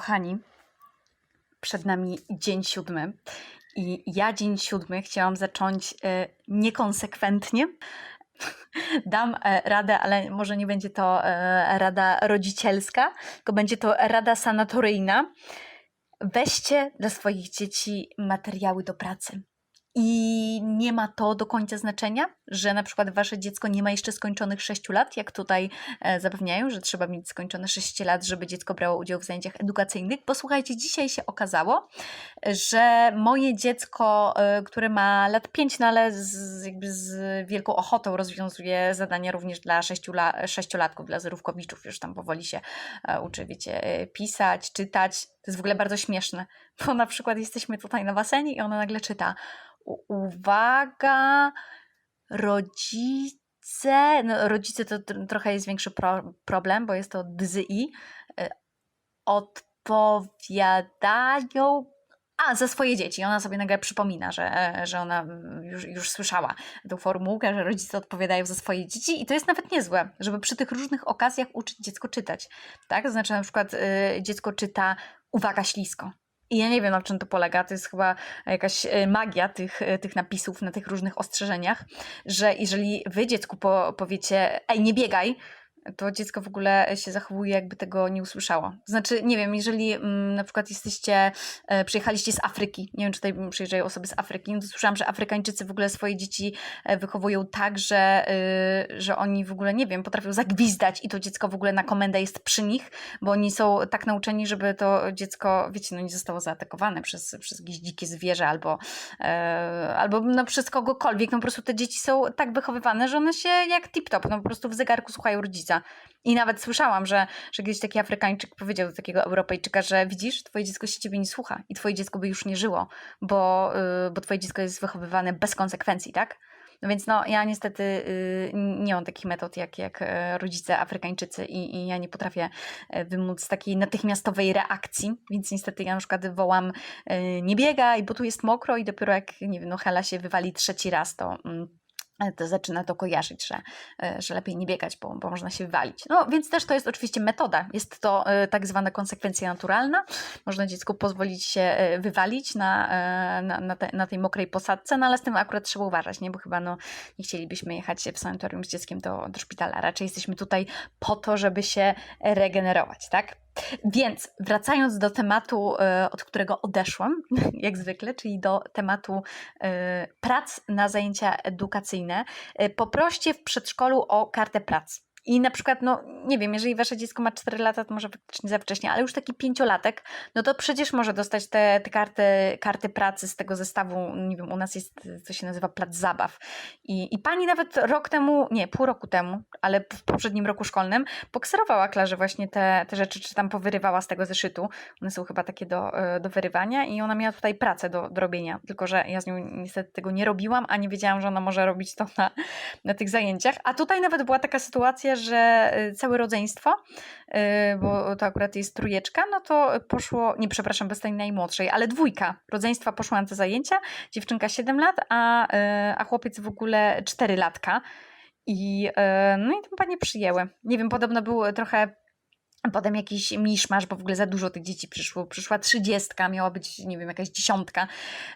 kochani, przed nami dzień siódmy. I ja dzień siódmy chciałam zacząć e, niekonsekwentnie. Dam e, radę, ale może nie będzie to e, rada rodzicielska, tylko będzie to rada sanatoryjna. Weźcie dla swoich dzieci materiały do pracy. I nie ma to do końca znaczenia, że na przykład wasze dziecko nie ma jeszcze skończonych 6 lat, jak tutaj e, zapewniają, że trzeba mieć skończone 6 lat, żeby dziecko brało udział w zajęciach edukacyjnych. Bo słuchajcie, dzisiaj się okazało, że moje dziecko, e, które ma lat 5, no ale z, jakby z wielką ochotą rozwiązuje zadania również dla 6 la, sześciolatków, dla zerówkowiczów, już tam powoli się e, uczy, wiecie, pisać, czytać. To jest w ogóle bardzo śmieszne, bo na przykład jesteśmy tutaj na basenie i ona nagle czyta uwaga, rodzice, no rodzice to tr- trochę jest większy pro, problem, bo jest to DZI, y, odpowiadają a, za swoje dzieci. Ona sobie nagle przypomina, że, e, że ona mm, już, już słyszała tą formułkę, że rodzice odpowiadają za swoje dzieci i to jest nawet niezłe, żeby przy tych różnych okazjach uczyć dziecko czytać. Tak? To znaczy na przykład y, dziecko czyta uwaga ślisko. I ja nie wiem, na czym to polega. To jest chyba jakaś e, magia tych, e, tych napisów na tych różnych ostrzeżeniach, że jeżeli wy dziecku po, powiecie, ej, nie biegaj, to dziecko w ogóle się zachowuje, jakby tego nie usłyszało. Znaczy, nie wiem, jeżeli mm, na przykład jesteście, e, przyjechaliście z Afryki, nie wiem, czy tutaj przyjeżdżają osoby z Afryki, no to słyszałam, że Afrykańczycy w ogóle swoje dzieci e, wychowują tak, że, że oni w ogóle, nie wiem, potrafią zagwizdać i to dziecko w ogóle na komendę jest przy nich, bo oni są tak nauczeni, żeby to dziecko, wiecie, no nie zostało zaatakowane przez, przez jakieś dzikie zwierzę albo, e, albo no, przez kogokolwiek. No po prostu te dzieci są tak wychowywane, że one się jak tip-top, no po prostu w zegarku słuchają I nawet słyszałam, że, że kiedyś taki Afrykańczyk powiedział do takiego Europejczyka, że widzisz, twoje dziecko się ciebie nie słucha i twoje dziecko by już nie żyło, bo, y, bo twoje dziecko jest wychowywane bez konsekwencji, tak? No więc no, ja niestety y, nie mam takich metod jak, jak e, rodzice Afrykańczycy i, i ja nie potrafię e, wymóc takiej natychmiastowej reakcji, więc niestety ja na przykład wołam e, nie biegaj, bo tu jest mokro i dopiero jak, nie wiem, no Hela się wywali trzeci raz, to... To zaczyna to kojarzyć, że, e, że lepiej nie biegać, bo, bo można się wywalić. No więc też to jest oczywiście metoda. Jest to e, tak zwana konsekwencja naturalna. Można dziecku pozwolić się e, wywalić na, na, na, te, na tej mokrej posadce, no ale z tym akurat trzeba uważać, nie? Bo chyba no, nie chcielibyśmy jechać w sanatorium z dzieckiem do, do szpitala. Raczej jesteśmy tutaj po to, żeby się regenerować, tak? Więc wracając do tematu, e, od którego odeszłam, jak zwykle, czyli do tematu e, prac na zajęcia edukacyjne, e, poproście w przedszkolu o kartę prac. I na przykład, no nie wiem, jeżeli wasze dziecko ma 4 lata, to może faktycznie za wcześnie, ale już taki pięciolatek, no to przecież może dostać te, te karty, karty pracy z tego zestawu, nie wiem, u nas jest, co się nazywa plac zabaw. I, I pani nawet rok temu, nie, pół roku temu, ale w poprzednim roku szkolnym, pokserowała Klarze właśnie te, te rzeczy, czy tam powyrywała z tego zeszytu. One są chyba takie do, e, do wyrywania i ona miała tutaj pracę do, do robienia, tylko że ja z nią niestety tego nie robiłam, a nie wiedziałam, że ona może robić to na, na tych zajęciach. A tutaj nawet była taka sytuacja, że y, całe rodzeństwo, y, bo to akurat jest trójeczka, no to poszło, nie przepraszam, bez tej najmłodszej, ale dwójka rodzeństwa poszła na te zajęcia, dziewczynka 7 lat, a, y, a chłopiec w ogóle 4 latka. I, no i tam panie przyjęły. Nie wiem, podobno był trochę Potem jakiś miszmasz, bo w ogóle za dużo tych dzieci przyszło. Przyszła trzydziestka, miała być, nie wiem, jakaś dziesiątka,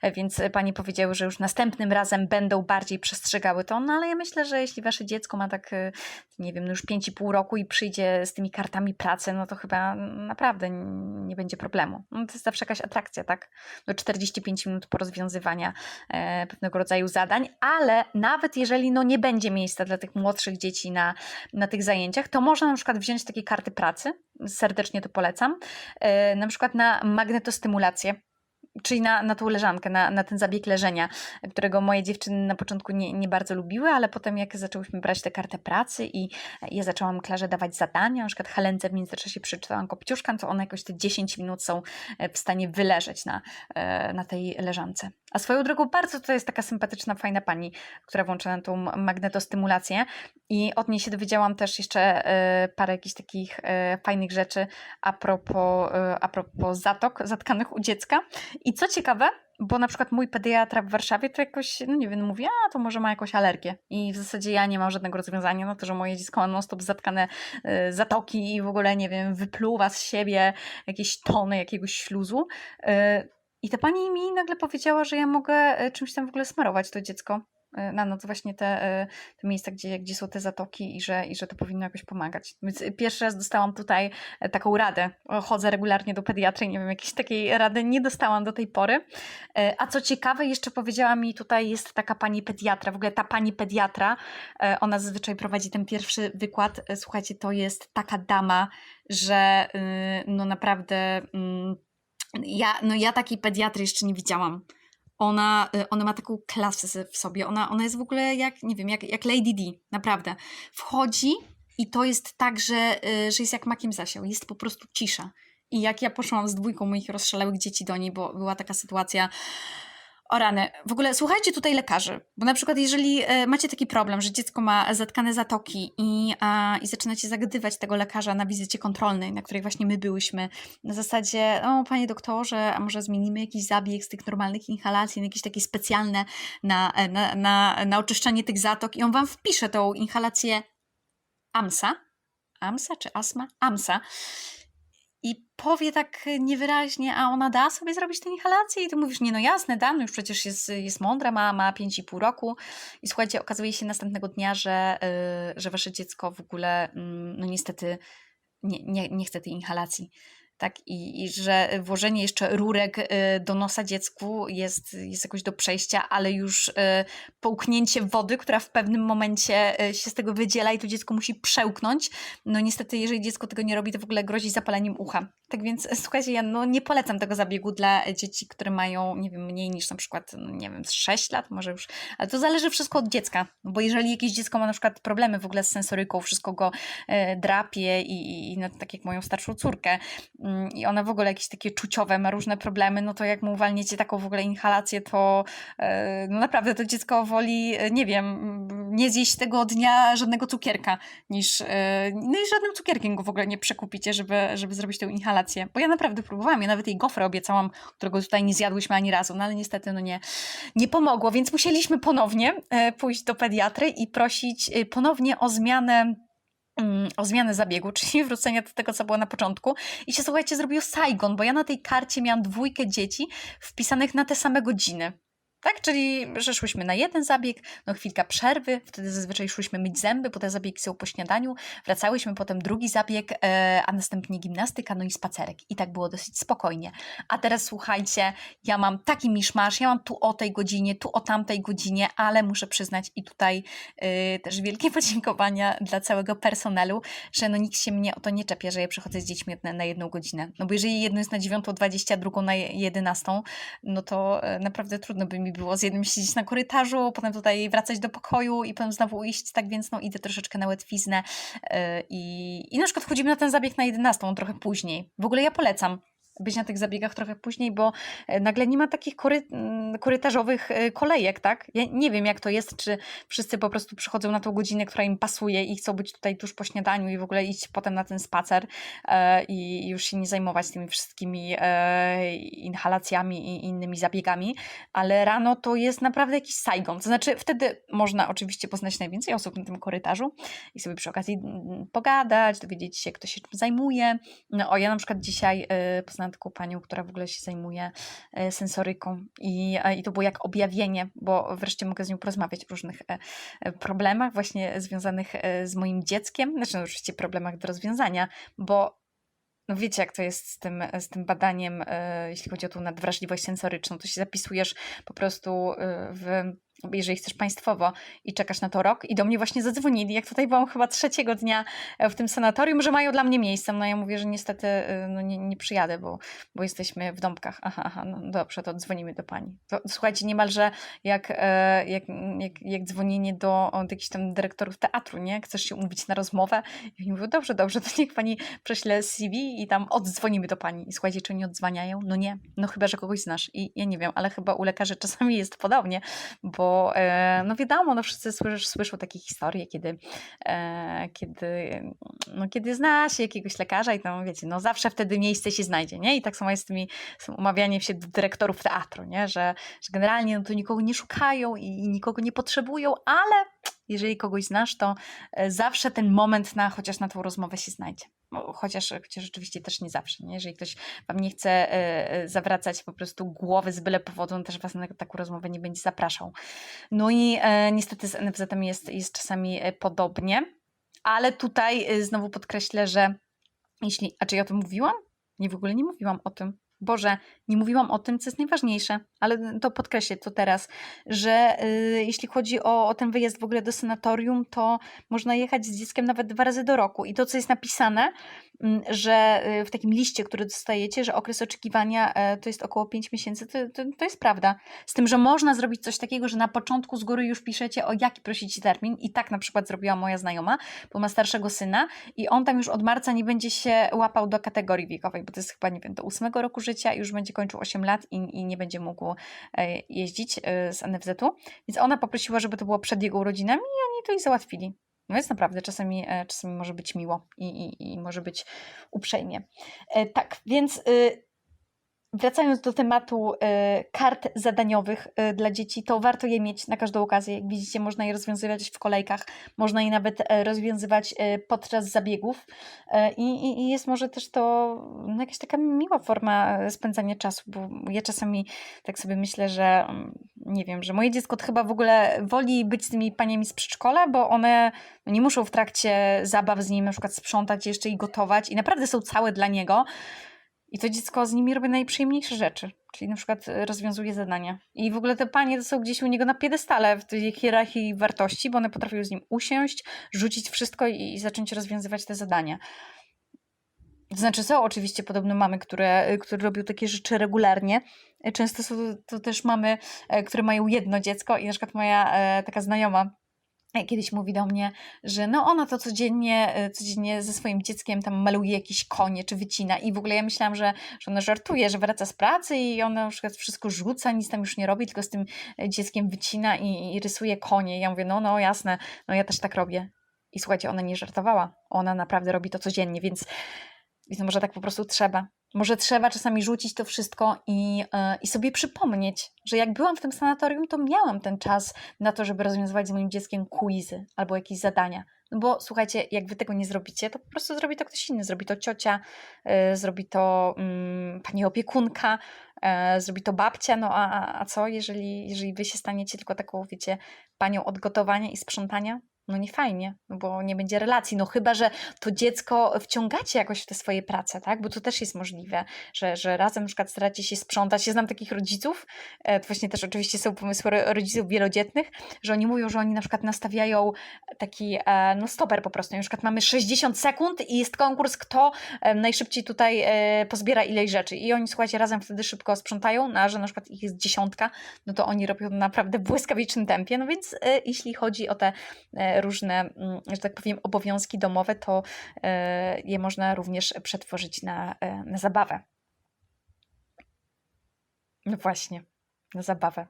e, więc pani powiedziały, że już następnym razem będą bardziej przestrzegały to. No ale ja myślę, że jeśli wasze dziecko ma tak, e, nie wiem, no już 5,5 roku i przyjdzie z tymi kartami pracy, no to chyba naprawdę nie będzie problemu. No to jest zawsze jakaś atrakcja, tak? Do 45 minut porozwiązywania e, pewnego rodzaju zadań, ale nawet jeżeli no nie będzie miejsca dla tych młodszych dzieci na, na tych zajęciach, to można na przykład wziąć takie karty pracy, serdecznie to polecam, e, na przykład na magnetostymulację czyli na, na tą leżankę, na, na ten zabieg leżenia, którego moje dziewczyny na początku nie, nie bardzo lubiły, ale potem jak zaczęłyśmy brać tę kartę pracy i ja zaczęłam Klarze dawać zadania, na przykład Helence w międzyczasie przeczytałam Kopciuszkan, to one jakoś te 10 minut są e, w stanie wyleżeć na, e, na tej leżance. A swoją drogą bardzo to jest taka sympatyczna, fajna pani, która włącza na tą magnetostymulację i od niej się dowiedziałam też jeszcze e, parę jakichś takich fajnych rzeczy a propos, a propos zatok zatkanych u dziecka I co ciekawe, bo na przykład mój pediatra w Warszawie to jakoś, no nie wiem, mówi, a to może ma jakąś alergię. I w zasadzie ja nie mam żadnego rozwiązania na to, że moje dziecko ma non-stop zatkane y, zatoki i w ogóle, nie wiem, wypluwa z siebie jakieś tony jakiegoś śluzu. Y, I ta pani mi nagle powiedziała, że ja mogę y, czymś tam w ogóle smarować to dziecko na noc właśnie te, y, te miejsca, gdzie, gdzie są te zatoki i że, i że to powinno jakoś pomagać. Więc y, pierwszy raz dostałam tutaj e, taką radę. Chodzę regularnie do pediatry, nie wiem, jakiejś takiej rady nie dostałam do tej pory. E, A co ciekawe, jeszcze powiedziała mi tutaj jest taka pani pediatra, w ogóle ta pani pediatra, e, ona zazwyczaj prowadzi ten pierwszy wykład. Słuchajcie, to jest taka dama, że y, no naprawdę mm, ja, no ja takiej pediatry jeszcze nie widziałam. Ona, y, ona ma taką klasę w sobie. Ona, ona jest w ogóle jak, nie wiem, jak, jak Lady D, naprawdę. Wchodzi i to jest tak, że, y, że jest jak makiem zasiał. Jest po prostu cisza. I jak ja poszłam z dwójką moich rozszalałych dzieci do niej, bo była taka sytuacja, o rany. W ogóle słuchajcie tutaj lekarzy, bo na przykład jeżeli e, macie taki problem, że dziecko ma zatkane zatoki i, a, i zaczynacie zagadywać tego lekarza na wizycie kontrolnej, na której właśnie my byłyśmy, na zasadzie, o panie doktorze, a może zmienimy jakiś zabieg z tych normalnych inhalacji na jakieś takie specjalne na, e, na, na, na oczyszczanie tych zatok i on wam wpisze tą inhalację AMSA, AMSA czy ASMA? AMSA powie tak niewyraźnie, a ona da sobie zrobić tę inhalację? I ty mówisz, nie no jasne, da, no już przecież jest, jest mądra, ma, ma 5,5 roku. I słuchajcie, okazuje się następnego dnia, że, yy, że wasze dziecko w ogóle, yy, no niestety, nie, nie, nie chce tej inhalacji. Tak, i, i że włożenie jeszcze rurek y, do nosa dziecku jest, jest jakoś do przejścia, ale już y, połknięcie wody, która w pewnym momencie y, się z tego wydziela i to dziecko musi przełknąć. No niestety, jeżeli dziecko tego nie robi, to w ogóle grozi zapaleniem ucha. Tak więc słuchajcie, ja no, nie polecam tego zabiegu dla dzieci, które mają, nie wiem, mniej niż na przykład, no, nie wiem, z 6 lat, może już, ale to zależy wszystko od dziecka, bo jeżeli jakieś dziecko ma na przykład problemy w ogóle z sensoryką, wszystko go drapie i, i no, tak jak moją starszą córkę, mm, i ona w ogóle jakieś takie czuciowe ma różne problemy, no to jak mu uwalniecie taką w ogóle inhalację, to e, no naprawdę to dziecko woli, e, nie wiem, nie zjeść tego dnia żadnego cukierka, niż, e, no i żadnym cukierkiem go w ogóle nie przekupicie, żeby, żeby zrobić tę inhalację. Bo ja naprawdę próbowałam, ja nawet jej gofrę obiecałam, którego tutaj nie zjadłyśmy ani razu, no ale niestety no nie, nie pomogło, więc musieliśmy ponownie pójść do pediatry i prosić ponownie o zmianę o zmianę zabiegu, czyli wrócenia do tego, co było na początku. I się, słuchajcie, zrobił Saigon, bo ja na tej karcie miałam dwójkę dzieci wpisanych na te same godziny. Tak, czyli że szłyśmy na jeden zabieg, no chwilka przerwy, wtedy zazwyczaj szłyśmy myć zęby, bo te zabiegi są po śniadaniu, wracałyśmy potem drugi zabieg, e, a następnie gimnastyka, no i spacerek. I tak było dosyć spokojnie. A teraz słuchajcie, ja mam taki miszmasz, ja mam tu o tej godzinie, tu o tamtej godzinie, ale muszę przyznać i tutaj e, też wielkie podziękowania dla całego personelu, że no nikt się mnie o to nie czepia, że ja przychodzę z dziećmi na, na jedną godzinę. No bo jeżeli jedno jest na 9.20, drugą na 11, no to e, naprawdę trudno by mi było z jednym siedzieć na korytarzu, potem tutaj wracać do pokoju i potem znowu iść, tak więc no idę troszeczkę na łatwiznę yy, i, i na przykład wchodzimy na ten zabieg na 11, trochę później. W ogóle ja polecam być na tych zabiegach trochę później, bo e, nagle nie ma takich kory, mm, korytarzowych e, kolejek, tak? Ja nie wiem, jak to jest, czy wszyscy po prostu przychodzą na tą godzinę, która im pasuje i chcą być tutaj tuż po śniadaniu i w ogóle iść potem na ten spacer e, i już się nie zajmować tymi wszystkimi e, inhalacjami i innymi zabiegami, ale rano to jest naprawdę jakiś Saigon. To znaczy, wtedy można oczywiście poznać najwięcej osób na tym korytarzu i sobie przy okazji mm, pogadać, dowiedzieć się, kto się czym zajmuje. No, o, ja na przykład dzisiaj e, poznałam taką panią, która w ogóle się zajmuje e, sensoryką. I, i to było jak objawienie, bo wreszcie mogę z nią porozmawiać o różnych e, e, problemach właśnie związanych z moim dzieckiem, znaczy no, oczywiście problemach do rozwiązania, bo no wiecie, jak to jest z tym, z tym badaniem, jeśli chodzi o tą nadwrażliwość sensoryczną, to się zapisujesz po prostu w, jeżeli chcesz państwowo i czekasz na to rok i do mnie właśnie zadzwonili, jak tutaj byłam chyba trzeciego dnia e, w tym sanatorium, że mają dla mnie miejsce. No ja mówię, że niestety e, no, nie, nie przyjadę, bo, bo jesteśmy w Dąbkach. Aha, aha, no dobrze, to dzwonimy do pani. To, słuchajcie, niemalże jak, e, jak, jak, jak dzwonienie do, do jakichś tam dyrektorów teatru, nie? Chcesz się umówić na rozmowę? I oni mówią, dobrze, dobrze, to niech pani prześle CV i tam oddzwonimy do pani. I słuchajcie, czy oni odzwaniają? No nie, no chyba, że kogoś znasz. I ja nie wiem, ale chyba u lekarzy czasami jest podobnie, bo bo e, no wiadomo, no wszyscy słysz, słyszą takie historie, kiedy, e, kiedy, no, kiedy zna się jakiegoś lekarza i tam wiecie, no zawsze wtedy miejsce się znajdzie, nie? I tak samo jest z tymi umawianiem się do dyrektorów teatru, nie? Że, że generalnie no, to nikogo nie szukają i, i nikogo nie potrzebują, ale jeżeli kogoś znasz, to e, zawsze ten moment na chociaż na tą rozmowę się znajdzie. Chociaż, chociaż rzeczywiście też nie zawsze. Nie? Jeżeli ktoś Wam nie chce e, e, zawracać po prostu głowy z byle powodu, on też Was na taką rozmowę nie będzie zapraszał. No i niestety z NFZ-em jest, jest czasami podobnie, ale tutaj znowu podkreślę, że jeśli, a czy ja o tym mówiłam? Nie, w ogóle nie mówiłam o tym. Boże, nie mówiłam o tym, co jest najważniejsze, ale to podkreślę to teraz, że y, jeśli chodzi o, o, ten wyjazd w ogóle do sanatorium, to można jechać z dzieckiem nawet dwa razy do roku. I to, co jest napisane, że y, w takim liście, który dostajecie, że okres oczekiwania y, to jest około 5 miesięcy, to, to, to, jest prawda. Z tym, że można zrobić coś takiego, że na początku z góry już piszecie, o jaki prosicie termin. I tak na przykład zrobiła moja znajoma, bo ma starszego syna i on tam już od marca nie będzie się łapał do kategorii wiekowej, bo to jest chyba, nie wiem, do ósmego roku życia i już będzie kończył 8 lat i, i nie będzie mógł e, jeździć e, z NFZ-u. Więc ona poprosiła, żeby to było przed jego urodzinami i oni to jej załatwili. No jest naprawdę, czasami, e, czasami może być miło i, i, i może być uprzejmie. Tak, więc Wracając do tematu y, kart zadaniowych y, dla dzieci, to warto je mieć na każdą okazję. Jak widzicie, można je rozwiązywać w kolejkach, można je nawet y, rozwiązywać podczas zabiegów i, i, jest może też to no, jakaś taka miła forma spędzania czasu, bo ja czasami tak sobie myślę, że mm, nie wiem, że moje dziecko chyba w ogóle woli być z tymi paniami z przedszkola, bo one no, nie muszą w trakcie zabaw z nim na przykład sprzątać jeszcze i gotować i naprawdę są całe dla niego. I to dziecko z nimi robi najprzyjemniejsze rzeczy. Czyli na przykład e, rozwiązuje zadania. I w ogóle te panie to są gdzieś u niego na piedestale w tej hierarchii wartości, bo one potrafią z nim usiąść, rzucić wszystko i, i zacząć rozwiązywać te zadania. To znaczy są oczywiście podobne mamy, które, e, które robią takie rzeczy regularnie. E, często są to też mamy, które mają jedno dziecko i na przykład moja taka znajoma kiedyś mówi do mnie, że no ona to codziennie, e, codziennie ze swoim dzieckiem tam maluje jakieś konie czy wycina i w ogóle ja myślałam, że, że ona żartuje, że wraca z pracy i ona na przykład wszystko rzuca, nic tam już nie robi, tylko z tym e, dzieckiem wycina i, i rysuje konie. I ja mówię, no, no jasne, no ja też tak robię. I słuchajcie, ona nie żartowała. Ona naprawdę robi to codziennie, więc, więc może tak po prostu trzeba. Może trzeba czasami rzucić to wszystko i, yy, i sobie przypomnieć, że jak byłam w tym sanatorium, to miałam ten czas na to, żeby rozwiązywać z moim dzieckiem quizy albo jakieś zadania. No bo słuchajcie, jak wy tego nie zrobicie, to po prostu zrobi to ktoś inny. Zrobi to ciocia, yy, zrobi to yy, pani opiekunka, yy, zrobi to babcia. No a, a co, jeżeli, jeżeli wy się staniecie tylko taką, wiecie, panią od gotowania i sprzątania? No nie fajnie, bo nie będzie relacji. No chyba, że to dziecko wciągacie jakoś w te swoje prace, tak? Bo to też jest możliwe, że, że razem na przykład staracie się sprzątać. Ja znam takich rodziców, e, to właśnie też oczywiście są pomysły rodziców wielodzietnych, że oni mówią, że oni na przykład nastawiają taki e, no stoper po prostu. Na przykład mamy 60 sekund i jest konkurs, kto e, najszybciej tutaj pozbiera ileś rzeczy. I oni, słuchajcie, razem wtedy szybko sprzątają, no, a że na przykład ich jest dziesiątka, no to oni robią naprawdę w błyskawicznym tempie. No więc jeśli chodzi o te różne, mm, że tak powiem, obowiązki domowe, to e, je można również przetworzyć na, e, na zabawę. No właśnie, na zabawę.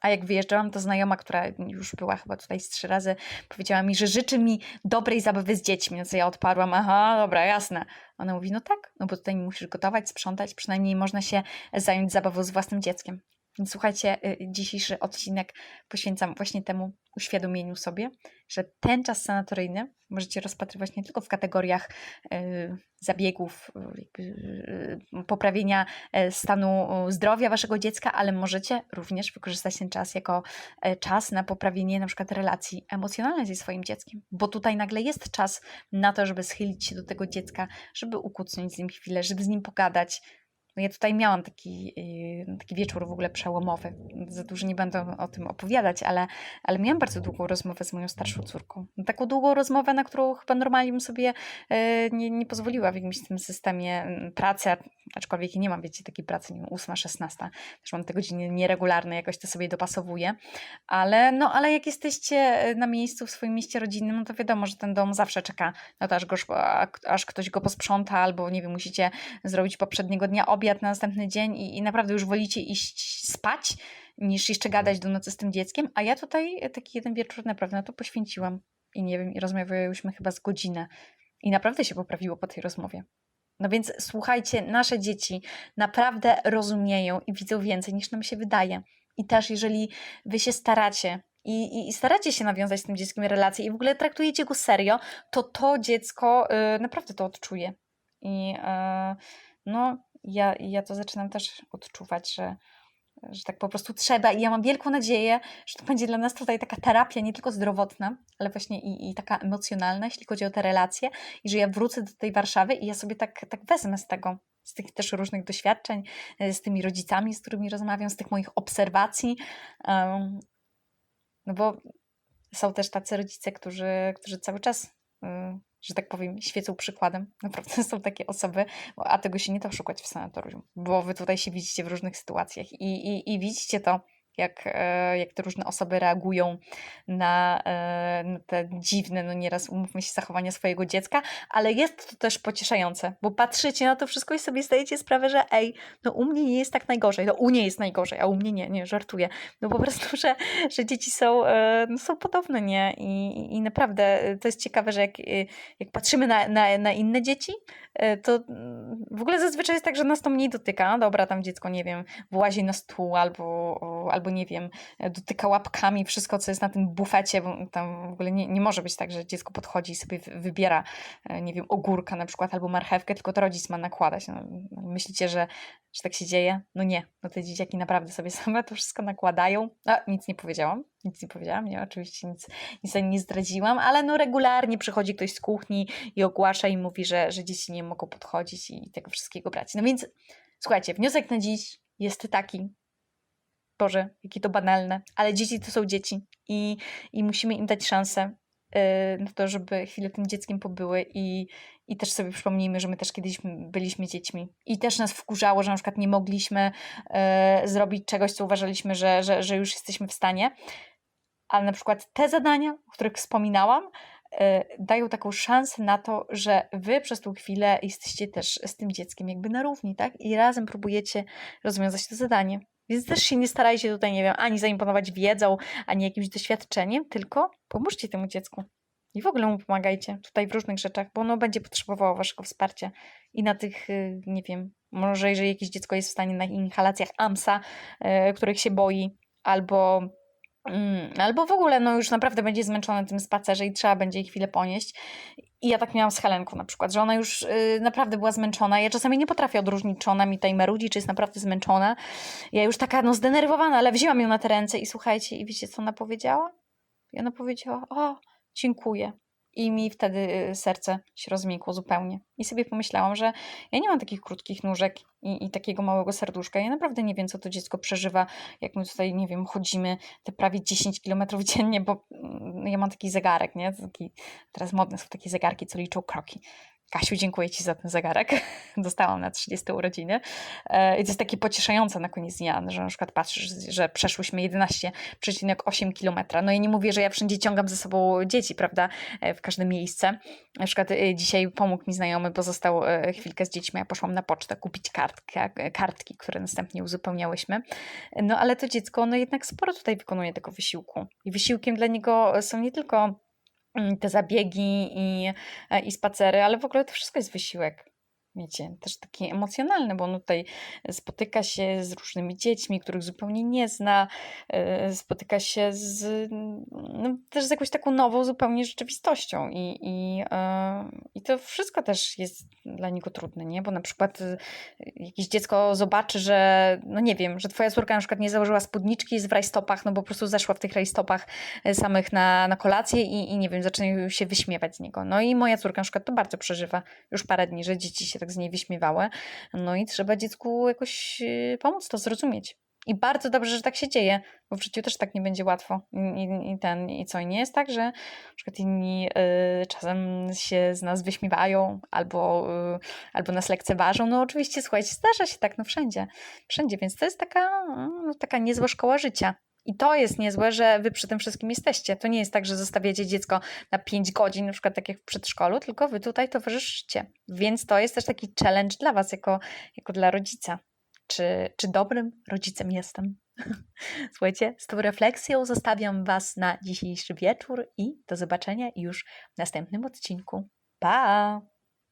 A jak wyjeżdżałam, to znajoma, która już była chyba tutaj z trzy razy, powiedziała mi, że życzy mi dobrej zabawy z dziećmi. No co ja odparłam, aha, dobra, jasne. Ona mówi, no tak, no bo tutaj nie musisz gotować, sprzątać, przynajmniej można się zająć zabawą z własnym dzieckiem. Słuchajcie, y, dzisiejszy odcinek poświęcam właśnie temu uświadomieniu sobie, że ten czas sanatoryjny możecie rozpatrywać nie tylko w kategoriach y, zabiegów, y, poprawienia e, stanu zdrowia waszego dziecka, ale możecie również wykorzystać ten czas jako e, czas na poprawienie na przykład relacji emocjonalnej ze swoim dzieckiem, bo tutaj nagle jest czas na to, żeby schylić się do tego dziecka, żeby ukucnąć z nim chwilę, żeby z nim pogadać, no ja tutaj miałam taki, y, taki wieczór w ogóle przełomowy. Za dużo nie będę o tym opowiadać, ale, ale miałam bardzo długą rozmowę z moją starszą córką. No, taką długą rozmowę, na którą chyba normalnie bym sobie y, nie, nie pozwoliła w jakimś tym systemie mm, pracy, aczkolwiek nie mam, wiecie, takiej pracy, nie wiem, 8, 16. Też mam te godziny nieregularne, jakoś to sobie dopasowuję. Ale, no, ale jak jesteście y, na miejscu w swoim mieście rodzinnym, no to wiadomo, że ten dom zawsze czeka na to, aż, go, aż ktoś go posprząta, albo nie wiem, musicie zrobić poprzedniego dnia obiad, obiad na następny dzień i, i naprawdę już wolicie iść spać, niż jeszcze gadać do nocy z tym dzieckiem, a ja tutaj taki jeden wieczór naprawdę na to poświęciłam i nie wiem, i rozmawiałyśmy chyba z godzinę i naprawdę się poprawiło po tej rozmowie. No więc słuchajcie, nasze dzieci naprawdę rozumieją i widzą więcej niż nam się wydaje. I też jeżeli wy się staracie i, i, i staracie się nawiązać z tym dzieckiem relacje i w ogóle traktujecie go serio, to to dziecko y, naprawdę to odczuje. I y, no, ja, ja to zaczynam też odczuwać, że, że tak po prostu trzeba. I ja mam wielką nadzieję, że to będzie dla nas tutaj taka terapia nie tylko zdrowotna, ale właśnie i, i taka emocjonalna, jeśli chodzi o te relacje, i że ja wrócę do tej Warszawy i ja sobie tak, tak wezmę z tego, z tych też różnych doświadczeń, y, z tymi rodzicami, z którymi rozmawiam, z tych moich obserwacji. Um, no bo są też tacy rodzice, którzy, którzy cały czas, że tak powiem, świecą przykładem. Naprawdę są takie osoby, a tego się nie da szukać w sanatorium, bo wy tutaj się widzicie w różnych sytuacjach i, i, i widzicie to, jak, e, jak te różne osoby reagują na, e, na te dziwne, no nieraz umówmy się, zachowania swojego dziecka, ale jest to też pocieszające, bo patrzycie na to wszystko i sobie zdajecie sprawę, że ej, no u mnie nie jest tak najgorzej, no u nie jest najgorzej, a u mnie nie, nie, żartuję. No po prostu, że, że dzieci są, e, no, są podobne, nie? I, I naprawdę to jest ciekawe, że jak, jak patrzymy na, na, na inne dzieci, to mm, w ogóle zazwyczaj jest tak, że nas to mniej dotyka. Dobra, tam dziecko, nie wiem, włazi na stół albo, albo nie wiem, dotyka łapkami wszystko, co jest na tym bufecie, bo tam w ogóle nie, nie może być tak, że dziecko podchodzi i sobie wybiera, e, nie wiem, ogórka na przykład albo marchewkę, tylko to rodzic ma nakładać. No, myślicie, że, że tak się dzieje? No nie, no te dzieciaki naprawdę sobie same to wszystko nakładają. A, nic nie powiedziałam, nic nie powiedziałam, nie, oczywiście nic, nic nie zdradziłam, ale no regularnie przychodzi ktoś z kuchni i ogłasza i mówi, że, że dzieci nie mogą podchodzić i tego wszystkiego brać. No więc słuchajcie, wniosek na dziś jest taki, Boże, jakie to banalne, ale dzieci to są dzieci i, i musimy im dać szansę yy, na to, żeby chwilę tym dzieckiem pobyły i, i też sobie przypomnijmy, że my też kiedyś byliśmy dziećmi i też nas wkurzało, że na przykład nie mogliśmy yy, zrobić czegoś, co uważaliśmy, że, że, że już jesteśmy w stanie, ale na przykład te zadania, o których wspominałam, yy, dają taką szansę na to, że wy przez tą chwilę jesteście też z tym dzieckiem jakby na równi, tak? I razem próbujecie rozwiązać to zadanie. Więc też się nie starajcie tutaj, nie wiem, ani zaimponować wiedzą, ani jakimś doświadczeniem, tylko pomóżcie temu dziecku. I w ogóle mu pomagajcie tutaj w różnych rzeczach, bo ono będzie potrzebowało waszego wsparcia. I na tych, y, nie wiem, może jeżeli jakieś dziecko jest w stanie na inhalacjach AMSA, y, których się boi, albo Mm, albo w ogóle no już naprawdę będzie zmęczona tym spacerze i trzeba będzie jej chwilę ponieść. I ja tak miałam z Helenką na przykład, że ona już y, naprawdę była zmęczona. Ja czasami nie potrafię odróżnić, czy ona mi tutaj marudzi, czy jest naprawdę zmęczona. Ja już taka no zdenerwowana, ale wzięłam ją na te ręce i słuchajcie, i wiecie co ona powiedziała? I ona powiedziała, o, dziękuję. I mi wtedy y, serce się rozmiękło zupełnie. I sobie pomyślałam, że ja nie mam takich krótkich nóżek i, i, takiego małego serduszka. Ja naprawdę nie wiem, co to dziecko przeżywa, jak my tutaj, nie wiem, chodzimy te prawie 10 kilometrów dziennie, bo mm, ja mam taki zegarek, nie? Taki, teraz modne są takie zegarki, co liczą kroki. Kasiu, dziękuję Ci za ten zegarek. Dostałam na 30 urodziny. E, I to jest takie pocieszające na koniec dnia, że na przykład patrzysz, że przeszłyśmy 11,8 km. No i nie mówię, że ja wszędzie ciągam ze sobą dzieci, prawda, e, w każde miejsce. Na przykład e, dzisiaj pomógł mi znajomy, bo został chwilkę z dziećmi, ja poszłam na pocztę kupić kartkę, kartki, które następnie uzupełniałyśmy. No ale to dziecko, no jednak sporo tutaj wykonuje tego wysiłku. I wysiłkiem dla niego są nie tylko te zabiegi i, e, i spacery, ale w ogóle to wszystko jest wysiłek wiecie, też taki emocjonalny, bo on tutaj spotyka się z różnymi dziećmi, których zupełnie nie zna, e, spotyka się z, no, też z jakąś taką nową zupełnie rzeczywistością i, i, e, i to wszystko też jest dla niego trudne, nie? Bo na przykład e, jakieś dziecko zobaczy, że, no nie wiem, że twoja córka na przykład nie założyła spódniczki, jest w rajstopach, no bo po prostu zeszła w tych rajstopach samych na, na kolację i, i nie wiem, zaczynają się wyśmiewać z niego. No i moja córka na przykład to bardzo przeżywa już parę dni, że dzieci się tak tak z niej wyśmiewały. No i trzeba dziecku jakoś y, pomóc to zrozumieć. I bardzo dobrze, że tak się dzieje, bo w życiu też tak nie będzie łatwo. I, i ten, i co, i nie jest tak, że na przykład inni y, czasem się z nas wyśmiewają albo, y, albo nas lekceważą. No oczywiście, słuchajcie, zdarza się tak, no wszędzie, wszędzie, więc to jest taka, no, taka niezła szkoła życia. I to jest niezłe, że wy przy tym wszystkim jesteście. To nie jest tak, że zostawiacie dziecko na 5 godzin, na przykład tak jak w przedszkolu, tylko wy tutaj towarzyszycie. Więc to jest też taki challenge dla was, jako, jako dla rodzica. Czy, czy dobrym rodzicem jestem? Słuchajcie, z tą refleksją zostawiam Was na dzisiejszy wieczór i do zobaczenia już w następnym odcinku. Pa!